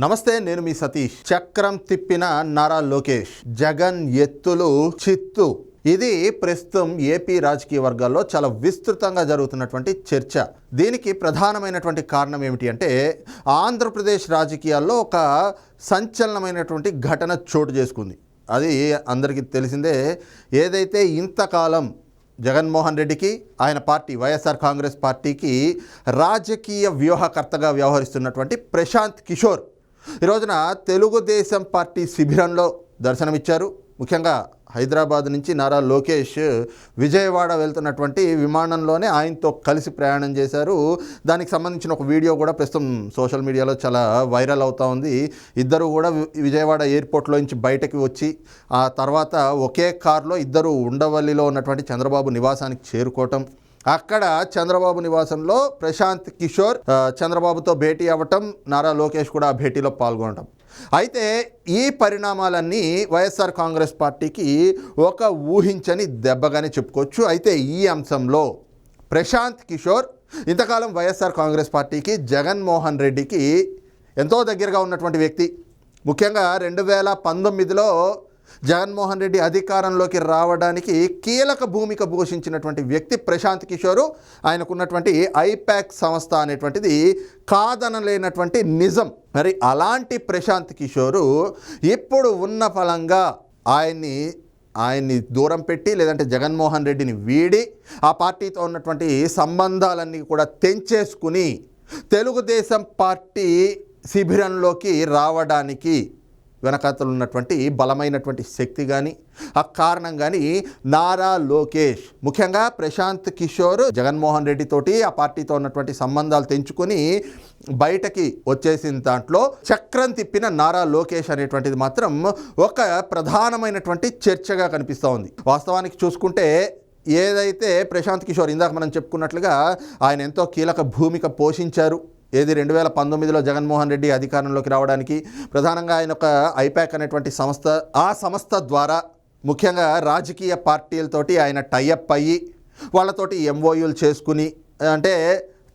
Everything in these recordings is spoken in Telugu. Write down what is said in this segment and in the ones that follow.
నమస్తే నేను మీ సతీష్. చక్రం తిప్పిన నారా లోకేష్. జగన్ ఎత్తులు చిత్తు. ఇది ప్రస్తుతం ఏపీ రాజకీయ వర్గాల్లో చాలా విస్తృతంగా జరుగుతున్నటువంటి చర్చ. దీనికి ప్రధానమైనటువంటి కారణం ఏమిటి అంటే ఆంధ్రప్రదేశ్ రాజకీయాల్లో ఒక సంచలనమైనటువంటి ఘటన చోటు చేసుకుంది. అది అందరికీ తెలిసిందే. ఏదైతే ఇంతకాలం జగన్మోహన్ రెడ్డికి ఆయన పార్టీ వైఎస్ఆర్ కాంగ్రెస్ పార్టీకి రాజకీయ వ్యూహకర్తగా వ్యవహరిస్తున్నటువంటి ప్రశాంత్ కిషోర్ ఈ రోజున తెలుగుదేశం పార్టీ శిబిరంలో దర్శనమిచ్చారు. ముఖ్యంగా హైదరాబాద్ నుంచి నారా లోకేష్ విజయవాడ వెళ్తున్నటువంటి విమానంలోనే ఆయనతో కలిసి ప్రయాణం చేశారు. దానికి సంబంధించిన ఒక వీడియో కూడా ప్రస్తుతం సోషల్ మీడియాలో చాలా వైరల్ అవుతూ ఉంది. ఇద్దరు కూడా విజయవాడ ఎయిర్పోర్ట్లో నుంచి బయటకు వచ్చి ఆ తర్వాత ఒకే కారులో ఇద్దరు ఉండవల్లిలో ఉన్నటువంటి చంద్రబాబు నివాసానికి చేరుకోవటం అక్కడ చంద్రబాబు నివాసంలో ప్రశాంత్ కిషోర్ చంద్రబాబుతో భేటీ అవ్వటం నారా లోకేష్ కూడా ఆ భేటీలో పాల్గొనటం. అయితే ఈ పరిణామాలన్నీ వైఎస్ఆర్ కాంగ్రెస్ పార్టీకి ఒక ఊహించని దెబ్బగానే చెప్పుకోవచ్చు. అయితే ఈ అంశంలో ప్రశాంత్ కిషోర్ ఇంతకాలం వైఎస్ఆర్ కాంగ్రెస్ పార్టీకి జగన్మోహన్ రెడ్డికి ఎంతో దగ్గరగా ఉన్నటువంటి వ్యక్తి. ముఖ్యంగా రెండు వేల పంతొమ్మిదిలో జగన్మోహన్ రెడ్డి అధికారంలోకి రావడానికి కీలక భూమిక పోషించినటువంటి వ్యక్తి ప్రశాంత్ కిషోరు. ఆయనకున్నటువంటి ఐపాక్ సంస్థ అనేటువంటిది కాదనలేనటువంటి నిజం. మరి అలాంటి ప్రశాంత్ కిషోరు ఇప్పుడు ఉన్న ఫలంగా ఆయన్ని ఆయన్ని దూరం పెట్టి లేదంటే జగన్మోహన్ రెడ్డిని వీడి ఆ పార్టీతో ఉన్నటువంటి సంబంధాలన్నీ కూడా తెంచేసుకుని తెలుగుదేశం పార్టీ శిబిరంలోకి రావడానికి వెనకాతలు ఉన్నటువంటి బలమైనటువంటి శక్తి కానీ ఆ కారణం కానీ నారా లోకేష్. ముఖ్యంగా ప్రశాంత్ కిషోర్ జగన్మోహన్ రెడ్డి తోటి ఆ పార్టీతో ఉన్నటువంటి సంబంధాలు తెంచుకొని బయటకి వచ్చేసిన దాంట్లో చక్రం తిప్పిన నారా లోకేష్ అనేటువంటిది మాత్రం ఒక ప్రధానమైనటువంటి చర్చగా కనిపిస్తూ ఉంది. వాస్తవానికి చూసుకుంటే ఏదైతే ప్రశాంత్ కిషోర్ ఇందాక మనం చెప్పుకున్నట్లుగా ఆయన ఎంతో కీలక భూమిక పోషించారు. ఏది రెండు వేల పంతొమ్మిదిలో జగన్మోహన్ రెడ్డి అధికారంలోకి రావడానికి ప్రధానంగా ఆయన ఒక ఐపాక్ అనేటువంటి సంస్థ ఆ సంస్థ ద్వారా ముఖ్యంగా రాజకీయ పార్టీలతోటి ఆయన టైఅప్ అయ్యి వాళ్ళతోటి ఎంఓయూలు చేసుకుని అంటే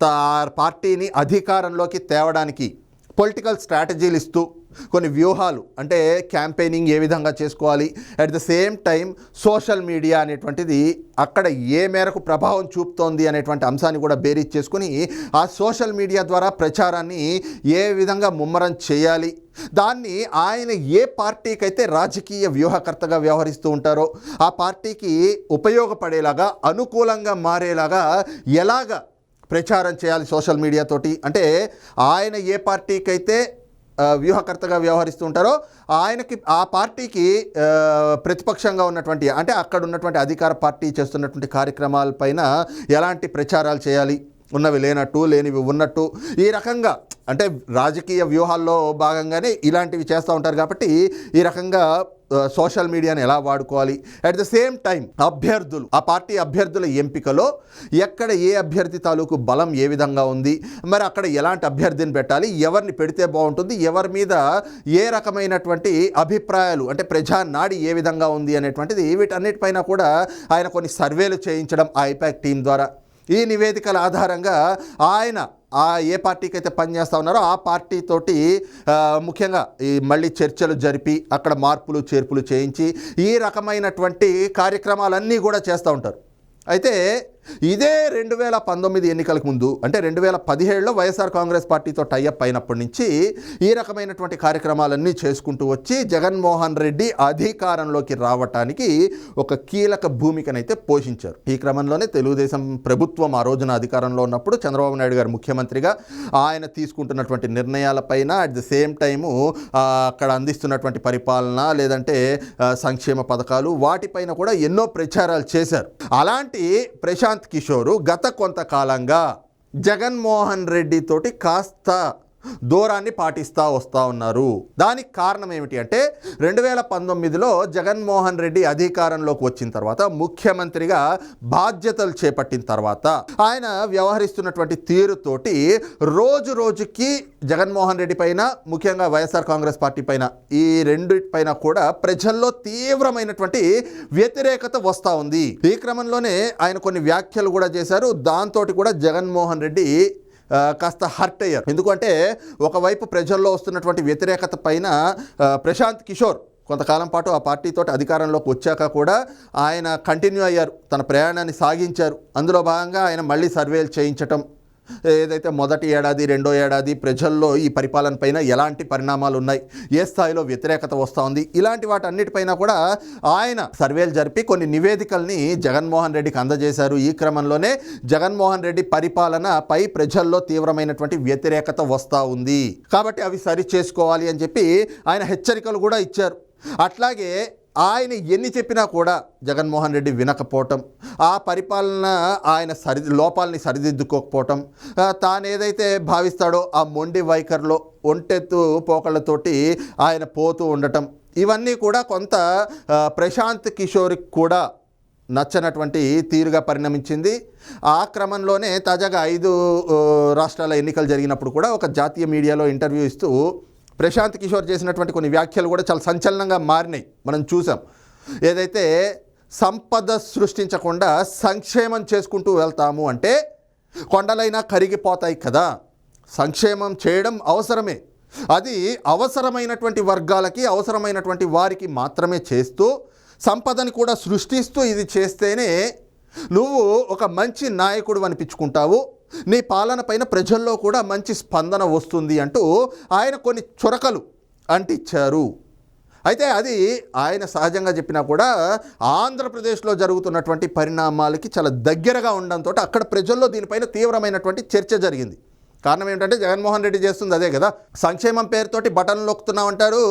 తా పార్టీని అధికారంలోకి తేవడానికి పొలిటికల్ స్ట్రాటజీలు ఇస్తూ కొన్ని వ్యూహాలు అంటే క్యాంపెయినింగ్ ఏ విధంగా చేసుకోవాలి at the same time social media అనేటువంటిది అక్కడ ఏ మేరకు ప్రభావం చూపుతోంది అనేటువంటి అంశాన్ని కూడా బేరీజ్ చేసుకుని ఆ సోషల్ మీడియా ద్వారా ప్రచారాన్ని ఏ విధంగా ముమ్మరం చేయాలి దాన్ని ఆయన ఏ పార్టీకి అయితే రాజకీయ వ్యూహకర్తగా వ్యవహరిస్తూ ఉంటారో ఆ పార్టీకి ఉపయోగపడేలాగా అనుకూలంగా మారేలాగా ఎలాగా ప్రచారం చేయాలి సోషల్ మీడియా తోటి అంటే ఆయన ఏ పార్టీకి అయితే వ్యూహకర్తగా వ్యవహరిస్తూ ఉంటారో ఆయనకి ఆ పార్టీకి ప్రతిపక్షంగా ఉన్నటువంటి అంటే అక్కడ ఉన్నటువంటి అధికార పార్టీ చేస్తున్నటువంటి కార్యక్రమాలపైన ఎలాంటి ప్రచారాలు చేయాలి? ఉన్నవి లేనట్టు లేనివి ఉన్నట్టు ఈ రకంగా అంటే రాజకీయ వ్యూహాల్లో భాగంగానే ఇలాంటివి చేస్తూ ఉంటారు కాబట్టి ఈ రకంగా సోషల్ మీడియాని ఎలా వాడుకోవాలి? అట్ ద సేమ్ టైం అభ్యర్థులు ఆ పార్టీ అభ్యర్థుల ఎంపికలో ఎక్కడ ఏ అభ్యర్థి తాలూకు బలం ఏ విధంగా ఉంది? మరి అక్కడ ఎలాంటి అభ్యర్థిని పెట్టాలి? ఎవరిని పెడితే బాగుంటుంది? ఎవరి మీద ఏ రకమైనటువంటి అభిప్రాయాలు అంటే ప్రజా నాడి ఏ విధంగా ఉంది అనేటువంటిది వీటన్నిటిపైన కూడా ఆయన కొన్ని సర్వేలు చేయించడం ఐపాక్ టీం ద్వారా ఈ నివేదికల ఆధారంగా ఆయన ఆ ఏ పార్టీకి అయితే పనిచేస్తూ ఉన్నారో ఆ పార్టీ తోటి ముఖ్యంగా ఈ మళ్ళీ చర్చలు జరిపి అక్కడ మార్పులు చేర్పులు చేయించి ఈ రకమైనటువంటి కార్యక్రమాలన్నీ కూడా చేస్తూ ఉంటారు. అయితే ఇదే రెండు వేల పంతొమ్మిది ఎన్నికలకు ముందు అంటే రెండు వేల పదిహేడులో వైఎస్ఆర్ కాంగ్రెస్ పార్టీతో టైఅప్ అయినప్పటి నుంచి ఈ రకమైనటువంటి కార్యక్రమాలన్నీ చేసుకుంటూ వచ్చి జగన్మోహన్ రెడ్డి అధికారంలోకి రావటానికి ఒక కీలక భూమికనైతే పోషించారు. ఈ క్రమంలోనే తెలుగుదేశం ప్రభుత్వం ఆ రోజున అధికారంలో ఉన్నప్పుడు చంద్రబాబు నాయుడు గారు ముఖ్యమంత్రిగా ఆయన తీసుకుంటున్నటువంటి నిర్ణయాలపైన అట్ ది సేమ్ టైము అక్కడ అందిస్తున్నటువంటి పరిపాలన లేదంటే సంక్షేమ పథకాలు వాటిపైన కూడా ఎన్నో ప్రచారాలు చేశారు. అలాంటి ప్రశాంత్ కిషోరు గత కొంతకాలంగా జగన్మోహన్ రెడ్డి తోటి కాస్త దూరాన్ని పాటిస్తూ వస్తూ ఉన్నారు. దానికి కారణం ఏమిటి అంటే రెండు వేల పంతొమ్మిదిలో జగన్మోహన్ రెడ్డి అధికారంలోకి వచ్చిన తర్వాత ముఖ్యమంత్రిగా బాధ్యతలు చేపట్టిన తర్వాత ఆయన వ్యవహరిస్తున్నటువంటి తీరుతోటి రోజు రోజుకి జగన్మోహన్ రెడ్డి పైన ముఖ్యంగా వైఎస్ఆర్ కాంగ్రెస్ పార్టీ పైన ఈ రెండిటిపైన కూడా ప్రజల్లో తీవ్రమైనటువంటి వ్యతిరేకత వస్తూ ఉంది. ఈ క్రమంలోనే ఆయన కొన్ని వ్యాఖ్యలు కూడా చేశారు. దాంతో కూడా జగన్మోహన్ రెడ్డి కాస్త హర్ట్ అయ్యారు. ఎందుకంటే ఒకవైపు ప్రజల్లో వస్తున్నటువంటి వ్యతిరేకత పైన ప్రశాంత్ కిషోర్ కొంతకాలం పాటు ఆ పార్టీతో అధికారంలోకి వచ్చాక కూడా ఆయన కంటిన్యూ అయ్యారు. తన ప్రయాణాన్ని సాగించారు. అందులో భాగంగా ఆయన మళ్ళీ సర్వేలు చేయించటం ఏదైతే మొదటి ఏడాది రెండో ఏడాది ప్రజల్లో ఈ పరిపాలన పైన ఎలాంటి పరిణామాలు ఉన్నాయి ఏ స్థాయిలో వ్యతిరేకత వస్తూ ఉంది ఇలాంటి వాటన్నిటిపైన కూడా ఆయన సర్వేలు జరిపి కొన్ని నివేదికల్ని జగన్మోహన్ రెడ్డికి అందజేశారు. ఈ క్రమంలోనే జగన్మోహన్ రెడ్డి పరిపాలన పై ప్రజల్లో తీవ్రమైనటువంటి వ్యతిరేకత వస్తూ ఉంది. కాబట్టి అవి సరి చేసుకోవాలి అని చెప్పి ఆయన హెచ్చరికలు కూడా ఇచ్చారు. అట్లాగే ఆయన ఎన్ని చెప్పినా కూడా జగన్మోహన్ రెడ్డి వినకపోవటం ఆ పరిపాలన ఆయన సరి లోపాలని సరిదిద్దుకోకపోవటం తానేదైతే తాను ఏదైతే భావిస్తాడో ఆ మొండి వైఖరిలో ఒంటెత్తు పోకళ్ళతోటి ఆయన పోతూ ఉండటం ఇవన్నీ కూడా కొంత ప్రశాంత్ కిషోర్కి కూడా నచ్చనటువంటి తీరుగా పరిణమించింది. ఆ క్రమంలోనే తాజాగా ఐదు రాష్ట్రాల ఎన్నికలు జరిగినప్పుడు కూడా ఒక జాతీయ మీడియాలో ఇంటర్వ్యూ ఇస్తూ ప్రశాంత్ కిషోర్ చేసినటువంటి కొన్ని వ్యాఖ్యలు కూడా చాలా సంచలనంగా మారినాయి. మనం చూసాం. ఏదైతే సంపద సృష్టించకుండా సంక్షేమం చేసుకుంటూ వెళ్తాము అంటే కొండలైనా కరిగిపోతాయి కదా. సంక్షేమం చేయడం అవసరమే. అది అవసరమైనటువంటి వర్గాలకి అవసరమైనటువంటి వారికి మాత్రమే చేస్తూ సంపదని కూడా సృష్టిస్తూ ఇది చేస్తేనే నువ్వు ఒక మంచి నాయకుడు అనిపించుకుంటావు. నీ పాలన పైన ప్రజల్లో కూడా మంచి స్పందన వస్తుంది అంటూ ఆయన కొన్ని చురకలు అంటించారు. అయితే అది ఆయన సహజంగా చెప్పినా కూడా ఆంధ్రప్రదేశ్లో జరుగుతున్నటువంటి పరిణామాలకి చాలా దగ్గరగా ఉండడంతో అక్కడ ప్రజల్లో దీనిపైన తీవ్రమైనటువంటి చర్చ జరిగింది. కారణం ఏంటంటే జగన్మోహన్ రెడ్డి చేస్తుంది అదే కదా. సంక్షేమం పేరుతోటి బటన్లు నొక్కుతున్నామంటారు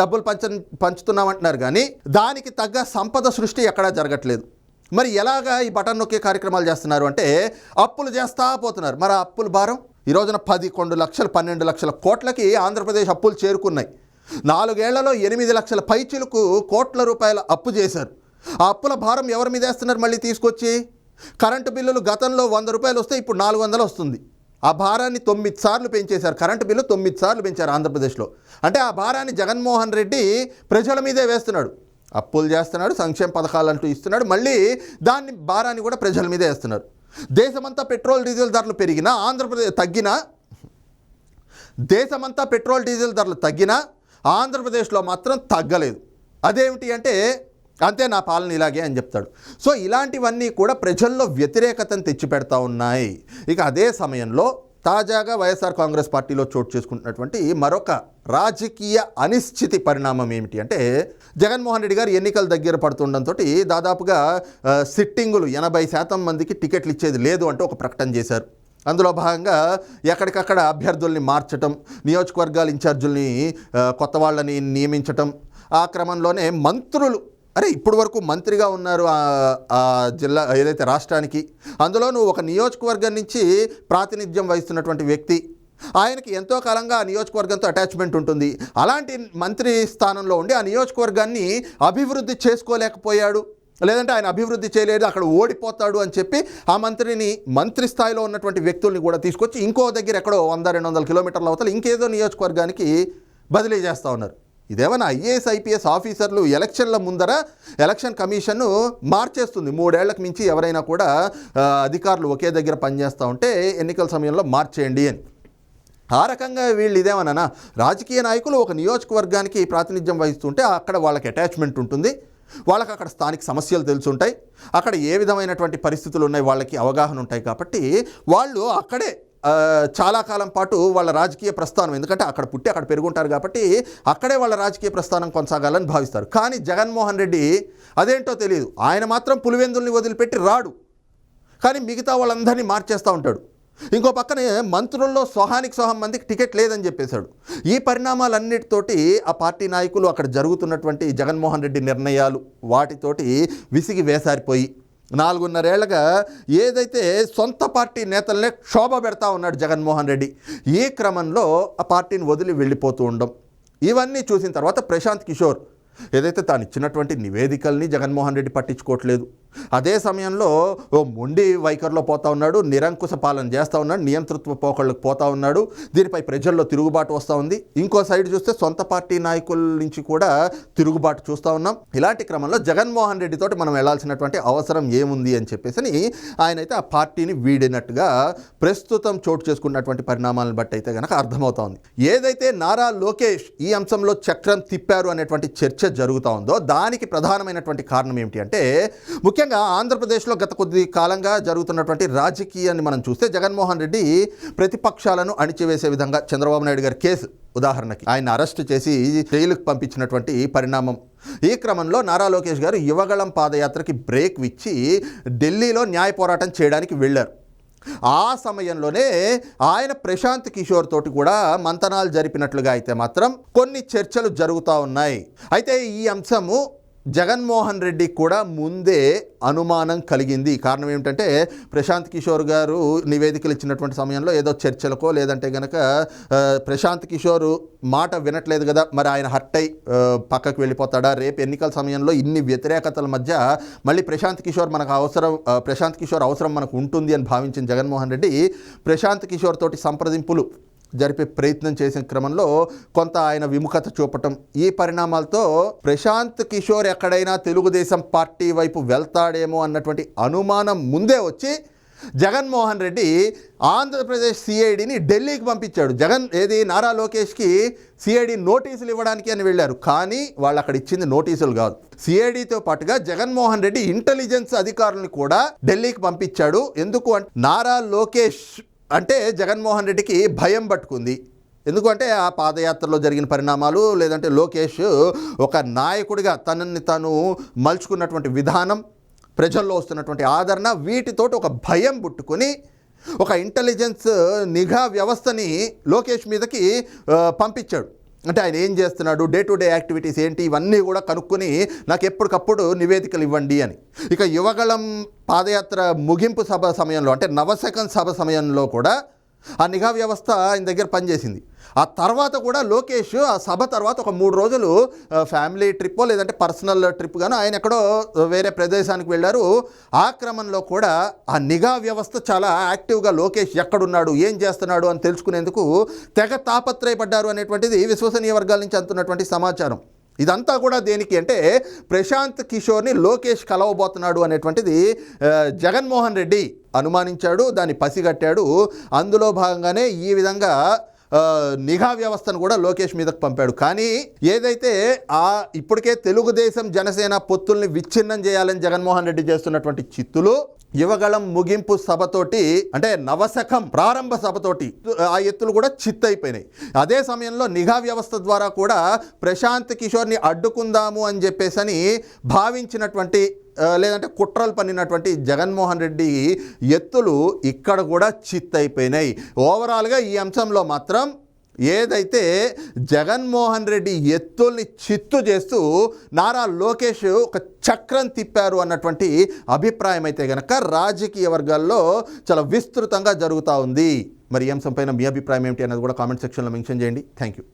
డబ్బులు పంచ పంచుతున్నామంటున్నారు కానీ దానికి తగ్గ సంపద సృష్టి ఎక్కడా జరగట్లేదు. మరి ఎలాగా ఈ బటన్ నొక్కే కార్యక్రమాలు చేస్తున్నారు అంటే అప్పులు చేస్తా పోతున్నారు. మరి ఆ అప్పుల భారం ఈ రోజున పదికొండు లక్షలు పన్నెండు లక్షల కోట్లకి ఆంధ్రప్రదేశ్ అప్పులు చేరుకున్నాయి. నాలుగేళ్ళలో ఎనిమిది లక్షల పైచిలకు కోట్ల రూపాయల అప్పు చేశారు. ఆ అప్పుల భారం ఎవరి మీద వేస్తున్నారు మళ్ళీ తీసుకొచ్చి? కరెంటు బిల్లులు గతంలో వంద రూపాయలు వస్తే ఇప్పుడు నాలుగు వందలు వస్తుంది. ఆ భారాన్ని తొమ్మిది సార్లు పెంచేశారు. కరెంటు బిల్లు తొమ్మిది సార్లు పెంచారు ఆంధ్రప్రదేశ్లో. అంటే ఆ భారాన్ని జగన్మోహన్ రెడ్డి ప్రజల మీదే వేస్తున్నాడు. అప్పులు చేస్తున్నాడు సంక్షేమ పథకాలు అంటూ ఇస్తున్నాడు. మళ్ళీ దాన్ని భారాన్ని కూడా ప్రజల మీదే వేస్తున్నారు. దేశమంతా పెట్రోల్ డీజిల్ ధరలు పెరిగినా ఆంధ్రప్రదేశ్ తగ్గినా దేశమంతా పెట్రోల్ డీజిల్ ధరలు తగ్గినా ఆంధ్రప్రదేశ్లో మాత్రం తగ్గలేదు. అదేమిటి అంటే అంతే నా పాలన ఇలాగే అని చెప్తాడు. సో ఇలాంటివన్నీ కూడా ప్రజల్లో వ్యతిరేకతను తెచ్చిపెడతా ఉన్నాయి. ఇక అదే సమయంలో తాజాగా వైఎస్ఆర్ కాంగ్రెస్ పార్టీలో చోటు చేసుకుంటున్నటువంటి మరొక రాజకీయ అనిశ్చితి పరిణామం ఏమిటి అంటే జగన్మోహన్ రెడ్డి గారు ఎన్నికలు దగ్గర పడుతుండటంతో దాదాపుగా సిట్టింగులు ఎనభై శాతం మందికి టికెట్లు ఇచ్చేది లేదు అంటూ ఒక ప్రకటన చేశారు. అందులో భాగంగా ఎక్కడికక్కడ అభ్యర్థుల్ని మార్చటం నియోజకవర్గాల ఇన్ఛార్జుల్ని కొత్త వాళ్ళని నియమించటం ఆ క్రమంలోనే మంత్రులు అరే ఇప్పుడు వరకు మంత్రిగా ఉన్నారు ఆ- జిల్లా ఏదైతే రాష్ట్రానికి అందులో నువ్వు ఒక నియోజకవర్గం నుంచి ప్రాతినిధ్యం వహిస్తున్నటువంటి వ్యక్తి. ఆయనకి ఎంతో కాలంగా ఆ నియోజకవర్గంతో అటాచ్మెంట్ ఉంటుంది. అలాంటి మంత్రి స్థానంలో ఉండి ఆ నియోజకవర్గాన్ని అభివృద్ధి చేసుకోలేకపోయాడు. లేదంటే ఆయన అభివృద్ధి చేయలేదు అక్కడ ఓడిపోతాడు అని చెప్పి ఆ మంత్రిని మంత్రి స్థాయిలో ఉన్నటువంటి వ్యక్తుల్ని కూడా తీసుకొచ్చి ఇంకో దగ్గర ఎక్కడో వంద రెండు వందల కిలోమీటర్ల అవతల ఇంకేదో నియోజకవర్గానికి బదిలీ చేస్తూ ఉన్నారు. ఇదేమన్నా ఐఏఎస్ ఐపీఎస్ ఆఫీసర్లు ఎలక్షన్ల ముందర ఎలక్షన్ కమిషన్ మార్చేస్తుంది. మూడేళ్ళకు మించి ఎవరైనా కూడా అధికారులు ఒకే దగ్గర పనిచేస్తూ ఉంటే ఎన్నికల సమయంలో మార్చేయండి అని. ఆ రకంగా వీళ్ళు ఇదేమన్నా రాజకీయ నాయకులు ఒక నియోజకవర్గానికి ప్రాతినిధ్యం వహిస్తుంటే అక్కడ వాళ్ళకి అటాచ్మెంట్ ఉంటుంది. వాళ్ళకి అక్కడ స్థానిక సమస్యలు తెలుసుంటాయి. అక్కడ ఏ విధమైనటువంటి పరిస్థితులు ఉన్నాయి వాళ్ళకి అవగాహన ఉంటాయి కాబట్టి వాళ్ళు అక్కడే చాలా కాలం పాటు వాళ్ళ రాజకీయ ప్రస్థానం ఎందుకంటే అక్కడ పుట్టి అక్కడ పెరుగుంటారు కాబట్టి అక్కడే వాళ్ళ రాజకీయ ప్రస్థానం కొనసాగాలని భావిస్తారు. కానీ జగన్మోహన్ రెడ్డి అదేంటో తెలియదు ఆయన మాత్రం పులివెందుల్ని వదిలిపెట్టి రాడు. కానీ మిగతా వాళ్ళందరినీ మార్చేస్తూ ఉంటాడు. ఇంకో పక్కనే మంత్రుల్లో సొహానికి సొహం మందికి టికెట్ లేదని చెప్పేశాడు. ఈ పరిణామాలన్నిటితోటి ఆ పార్టీ నాయకులు అక్కడ జరుగుతున్నటువంటి జగన్మోహన్ రెడ్డి నిర్ణయాలు వాటితోటి విసిగి వేసారిపోయి నాలుగున్నరేళ్ళుగా ఏదైతే సొంత పార్టీ నేతలనే క్షోభ పెడతా ఉన్నాడు జగన్మోహన్ రెడ్డి ఈ క్రమంలో ఆ పార్టీని వదిలి వెళ్ళిపోతూ ఉండం. ఇవన్నీ చూసిన తర్వాత ప్రశాంత్ కిషోర్ ఏదైతే తాను ఇచ్చినటువంటి నివేదికల్ని జగన్మోహన్ రెడ్డి పట్టించుకోవట్లేదు. అదే సమయంలో ఓ మొండి వైఖరిలో పోతా ఉన్నాడు నిరంకుశ పాలన చేస్తూ ఉన్నాడు నియంతృత్వ పోకళ్ళకు పోతా ఉన్నాడు దీనిపై ప్రజల్లో తిరుగుబాటు వస్తూ ఉంది. ఇంకో సైడ్ చూస్తే సొంత పార్టీ నాయకుల నుంచి కూడా తిరుగుబాటు చూస్తూ ఉన్నాం. ఇలాంటి క్రమంలో జగన్మోహన్ రెడ్డితో మనం వెళ్ళాల్సినటువంటి అవసరం ఏముంది అని చెప్పేసి ఆయన అయితే ఆ పార్టీని వీడినట్టుగా ప్రస్తుతం చోటు చేసుకున్నటువంటి పరిణామాలను బట్టి అయితే కనుక అర్థమవుతా ఉంది. ఏదైతే నారా లోకేష్ ఈ అంశంలో చక్రం తిప్పారు అనేటువంటి చర్చ జరుగుతూ ఉందో దానికి ప్రధానమైనటువంటి కారణం ఏమిటి అంటే ముఖ్యంగా ఆంధ్రప్రదేశ్లో గత కొద్ది కాలంగా జరుగుతున్నటువంటి రాజకీయాన్ని మనం చూస్తే జగన్మోహన్ రెడ్డి ప్రతిపక్షాలను అణిచివేసే విధంగా చంద్రబాబు నాయుడు గారి కేసు ఉదాహరణకి ఆయన అరెస్ట్ చేసి జైలుకు పంపించినటువంటి పరిణామం. ఈ క్రమంలో నారా లోకేష్ గారు యువగళం పాదయాత్రకి బ్రేక్ ఇచ్చి ఢిల్లీలో న్యాయ పోరాటం చేయడానికి వెళ్ళారు. ఆ సమయంలోనే ఆయన ప్రశాంత్ కిషోర్ తోటి కూడా మంతనాలు జరిపినట్లుగా అయితే మాత్రం కొన్ని చర్చలు జరుగుతూ ఉన్నాయి. అయితే ఈ అంశము జగన్మోహన్ రెడ్డికి కూడా ముందే అనుమానం కలిగింది. కారణం ఏమిటంటే ప్రశాంత్ కిషోర్ గారు నివేదికలు ఇచ్చినటువంటి సమయంలో ఏదో చర్చలకో లేదంటే గనక ప్రశాంత్ కిషోర్ మాట వినట్లేదు కదా మరి ఆయన హర్ట్ అయి పక్కకు వెళ్ళిపోతాడా? రేపు ఎన్నికల సమయంలో ఇన్ని వ్యతిరేకతల మధ్య మళ్ళీ ప్రశాంత్ కిషోర్ మనకు అవసరం ప్రశాంత్ కిషోర్ అవసరం మనకు ఉంటుంది అని భావించిన జగన్మోహన్ రెడ్డి ప్రశాంత్ కిషోర్ తోటి సంప్రదింపులు జరిపే ప్రయత్నం చేసిన క్రమంలో కొంత ఆయన విముఖత చూపటం ఈ పరిణామాలతో ప్రశాంత్ కిషోర్ ఎక్కడైనా తెలుగుదేశం పార్టీ వైపు వెళ్తాడేమో అన్నటువంటి అనుమానం ముందే వచ్చి జగన్మోహన్ రెడ్డి ఆంధ్రప్రదేశ్ సిఐడిని ఢిల్లీకి పంపించాడు. జగన్ ఏది నారా లోకేష్కి సిఐడి నోటీసులు ఇవ్వడానికి అని వెళ్ళారు. కానీ వాళ్ళు అక్కడ ఇచ్చింది నోటీసులు కాదు. సిఐడితో పాటుగా జగన్మోహన్ రెడ్డి ఇంటెలిజెన్స్ అధికారులను కూడా ఢిల్లీకి పంపించాడు. ఎందుకు అంటే నారా లోకేష్ అంటే జగన్మోహన్ రెడ్డికి భయం పట్టుకుంది. ఎందుకంటే ఆ పాదయాత్రలో జరిగిన పరిణామాలు లేదంటే లోకేష్ ఒక నాయకుడిగా తనని తను మలుచుకున్నటువంటి విధానం ప్రజల్లో వస్తున్నటువంటి ఆదరణ వీటితోటి ఒక భయం పుట్టుకొని ఒక ఇంటెలిజెన్స్ నిఘా వ్యవస్థని లోకేష్ మీదకి పంపించాడు. అంటే ఆయన ఏం చేస్తున్నాడు? డే టు డే యాక్టివిటీస్ ఏంటి? ఇవన్నీ కూడా కనుక్కొని నాకు ఎప్పటికప్పుడు నివేదికలు ఇవ్వండి అని. ఇక యువగళం పాదయాత్ర ముగింపు సభ సమయంలో అంటే నవశకం సభ సమయంలో కూడా ఆ నిఘా వ్యవస్థ ఆయన దగ్గర పనిచేసింది. ఆ తర్వాత కూడా లోకేష్ ఆ సభ తర్వాత ఒక మూడు రోజులు ఫ్యామిలీ ట్రిప్ లేదంటే పర్సనల్ ట్రిప్ గాను ఆయన ఎక్కడో వేరే ప్రదేశానికి వెళ్ళారు. ఆ క్రమంలో కూడా ఆ నిఘా వ్యవస్థ చాలా యాక్టివ్గా లోకేష్ ఎక్కడున్నాడు ఏం చేస్తున్నాడు అని తెలుసుకునేందుకు తెగ తాపత్రయపడ్డారు అనేటువంటిది విశ్వసనీయ వర్గాల నుంచి అందుతున్నటువంటి సమాచారం. ఇదంతా కూడా దేనికి అంటే ప్రశాంత్ కిషోర్ని లోకేష్ కలవబోతున్నాడు అనేటువంటిది జగన్మోహన్ రెడ్డి అనుమానించాడు దాన్ని పసిగట్టాడు. అందులో భాగంగానే ఈ విధంగా నిఘా వ్యవస్థను కూడా లోకేష్ మీదకు పంపాడు. కానీ ఏదైతే ఆ ఇప్పటికే తెలుగుదేశం జనసేన పొత్తుల్ని విచ్ఛిన్నం చేయాలని జగన్మోహన్ రెడ్డి చేస్తున్నటువంటి చిత్తులు యువగళం ముగింపు సభతోటి అంటే నవశకం ప్రారంభ సభతోటి ఆ ఎత్తులు కూడా చిత్తైపోయినాయి. అదే సమయంలో నిఘా వ్యవస్థ ద్వారా కూడా ప్రశాంత్ కిషోర్ని అడ్డుకుందాము అని చెప్పేసని భావించినటువంటి లేదంటే కుట్రలు పన్నినటువంటి జగన్మోహన్ రెడ్డి ఎత్తులు ఇక్కడ కూడా చిత్తైపోయినాయి. ఓవరాల్గా ఈ అంశంలో మాత్రం ఏదైతే జగన్మోహన్ రెడ్డి ఎత్తుల్ని చిత్తు చేస్తూ నారా లోకేష్ ఒక చక్రం తిప్పారు అన్నటువంటి అభిప్రాయం అయితే కనుక రాజకీయ వర్గాల్లో చాలా విస్తృతంగా జరుగుతూ ఉంది. మరి ఈ అంశంపైన మీ అభిప్రాయం ఏమిటి అన్నది కూడా కామెంట్ సెక్షన్లో మెన్షన్ చేయండి. Thank you